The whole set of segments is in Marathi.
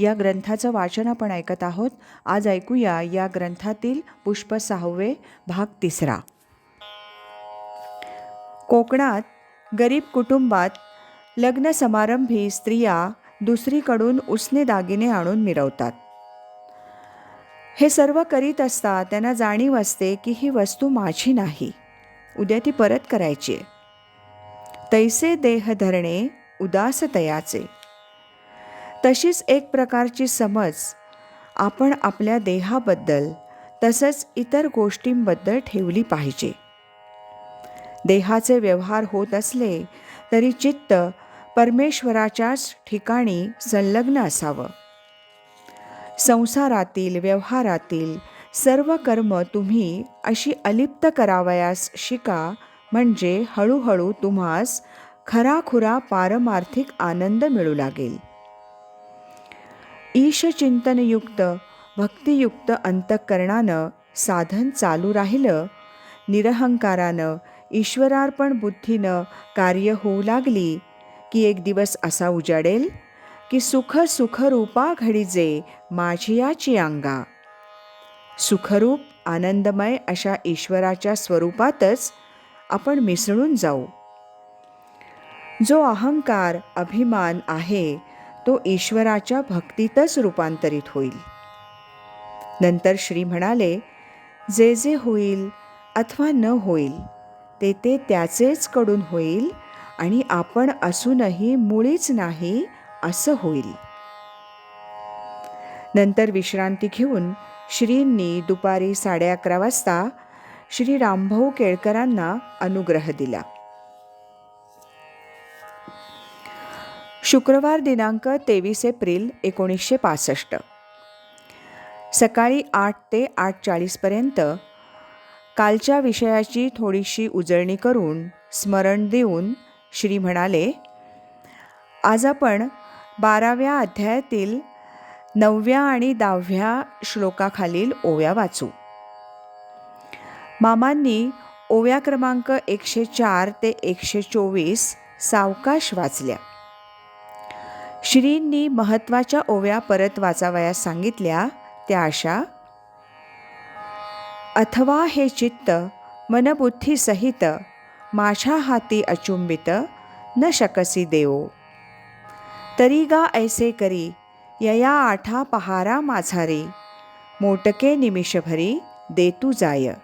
या ग्रंथाचं वाचन आपण ऐकत आहोत. आज ऐकूया या ग्रंथातील पुष्प सहावे भाग तिसरा. कोकणात गरीब कुटुंबात लग्न समारंभी स्त्रिया दुसरीकडून उसने दागिने आणून मिरवतात. हे सर्व करीत असता त्यांना जाणीव असते की ही वस्तू माझी नाही. उद्या ती परत करायची आहे. तैसे देह धरणे उदास तयाचे तशीच एक प्रकारची समज आपण आपल्या देहाबद्दल तसंच इतर गोष्टींबद्दल ठेवली पाहिजे. देहाचे व्यवहार होत असले तरी चित्त परमेश्वराच्याच ठिकाणी संलग्न असावं. संसारातील व्यवहारातील सर्व कर्म तुम्ही अशी अलिप्त करावयास शिका म्हणजे हळूहळू तुम्हास खराखुरा पारमार्थिक आनंद मिळू लागेल. ईशचिंतनयुक्त भक्तियुक्त अंतःकरणानं साधन चालू राहिलं. निरहंकारानं ईश्वरार्पण बुद्धीनं कार्य होऊ लागली की एक दिवस असा उजाडेल की सुख सुखरूपा घडीजे माझियाची अंगा. सुखरूप आनंदमय अशा ईश्वराच्या स्वरूपातच आपण मिसळून जाऊ. जो अहंकार अभिमान आहे तो ईश्वराच्या भक्तीतच रूपांतरित होईल. नंतर श्री म्हणाले जे जे होईल अथवा न होईल ते ते त्याचेच कडून होईल आणि आपण असूनही मुळीच नाही असं होईल. नंतर विश्रांती घेऊन श्रींनी दुपारी साडे अकरा वाजता श्री रामभाऊ केळकरांना अनुग्रह दिला. शुक्रवार दिनांक तेवीस एप्रिल एकोणीसशे पासष्ट. सकाळी आठ ते आठ चाळीसपर्यंत कालच्या विषयाची थोडीशी उजळणी करून स्मरण देऊन श्री म्हणाले आज आपण बाराव्या अध्यायातील नवव्या आणि दहाव्या श्लोकाखालील ओव्या वाचू. मामांनी ओव्या क्रमांक एकशे चार ते एकशे चोवीस सावकाश वाचल्या. श्रींनी महत्त्वाच्या ओव्या परत वाचावयास सांगितल्या त्या अशा. अथवा हे चित्त मनबुद्धीसहित माझ्या हाती अचुंबित न शकसी देव. तरी गा ऐसे करी यया आठा पहारा माझारी मोटके निमिषभरी देतू जाय.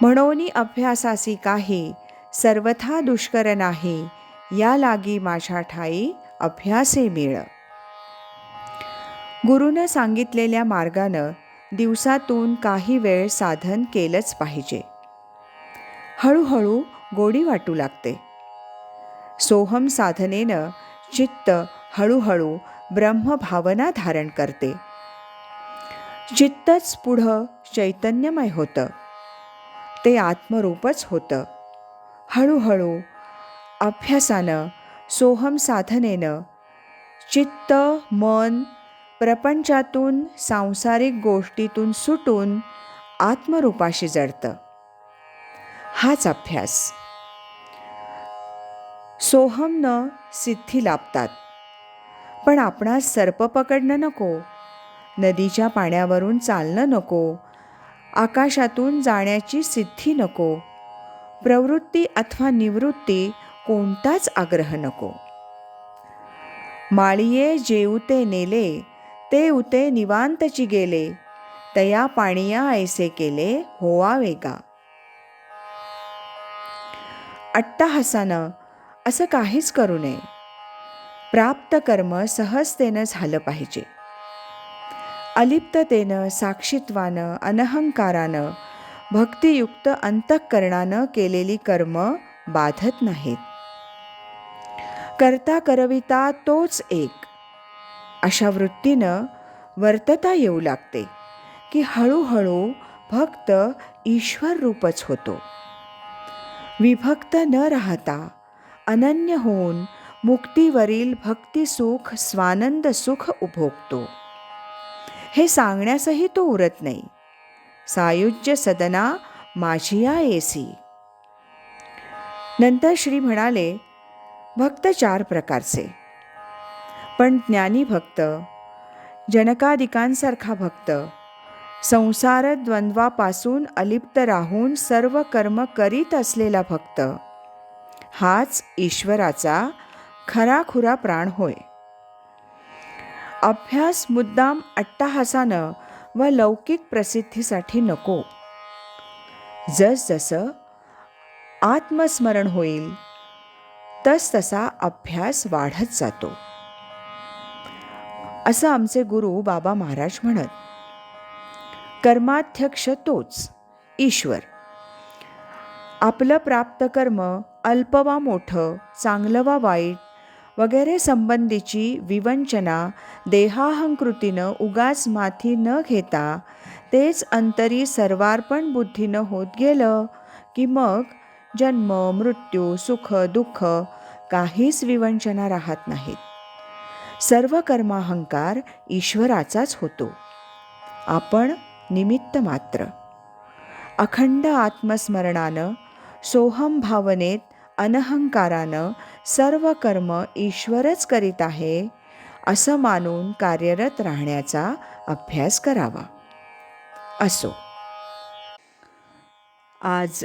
म्हणोनी अभ्यासासी काही सर्वथा दुष्कर नाही या लागी माझ्या ठाई अभ्यासे मिळ. गुरुनं सांगितलेल्या मार्गानं दिवसातून काही वेळ साधन केलंच पाहिजे. हळूहळू गोडी वाटू लागते. सोहम साधनेनं चित्त हळूहळू ब्रह्मभावना धारण करते. चित्तच पुढं चैतन्यमय होतं. ते आत्मरूपच होतं. हळूहळू अभ्यासानं सोहम साधनेनं चित्त मन प्रपंचातून सांसारिक गोष्टीतून सुटून आत्मरूपाशी जडतं. हाच अभ्यास. सोहमनं सिद्धी लाभतात. पण आपणास सर्प पकडणं नको नदीच्या पाण्यावरून चालणं नको आकाशातून जाण्याची सिद्धी नको प्रवृत्ती अथवा निवृत्ती कोणताच आग्रह नको. माळिये जेवते नेले ते उते निवांतची गेले तया पाणिया ऐसे केले होवा वेगा अट्टहासानं असं काहीच करू नये. प्राप्त कर्म सहजतेनं झालं पाहिजे. अलिप्ततेनं साक्षीत्वानं अनहंकारानं भक्तियुक्त अंतःकरणानं केलेली कर्म बाधत नाहीत. करता करविता तोच एक. अशा वृत्तीनं वर्तता येऊ लागते की हळूहळू भक्त ईश्वर रूपच होतो. विभक्त न राहता अनन्य होऊन मुक्तीवरील भक्तिसुख स्वानंद सुख उपभोगतो. हे सांगण्यासही तो उरत नाही. सायुज्य सदना माझिया येसी नंतर श्री म्हणाले भक्त चार प्रकारचे. पण ज्ञानी भक्त जनकादिकांसारखा भक्त संसार द्वंद्वापासून अलिप्त राहून सर्व कर्म करीत असलेला भक्त हाच ईश्वराचा खराखुरा प्राण होय. अभ्यास मुद्दाम अट्टाहासानं व लौकिक प्रसिद्धीसाठी नको. जसजसं आत्मस्मरण होईल तसतसा अभ्यास वाढत जातो. असं आमचे गुरु बाबा महाराज म्हणत कर्माध्यक्ष तोच ईश्वर. आपलं प्राप्त कर्म अल्प वा मोठं चांगलं वा वाईट वगैरे संबंधीची विवंचना देहाहंकृतीनं उगाच माथी न घेता तेच अंतरी सर्वार्पण बुद्धीनं होत गेलं की मग जन्म मृत्यू सुख दुःख काहीच विवंचना राहत नाहीत. सर्व कर्माहंकार ईश्वराचाच होतो. आपण निमित्त मात्र. अखंड आत्मस्मरणानं सोहम भावनेत अनहंकारानं सर्व कर्म ईश्वरच करीत आहे असं मानून कार्यरत राहण्याचा अभ्यास करावा. असो. आज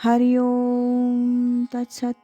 हरिओम तत्सत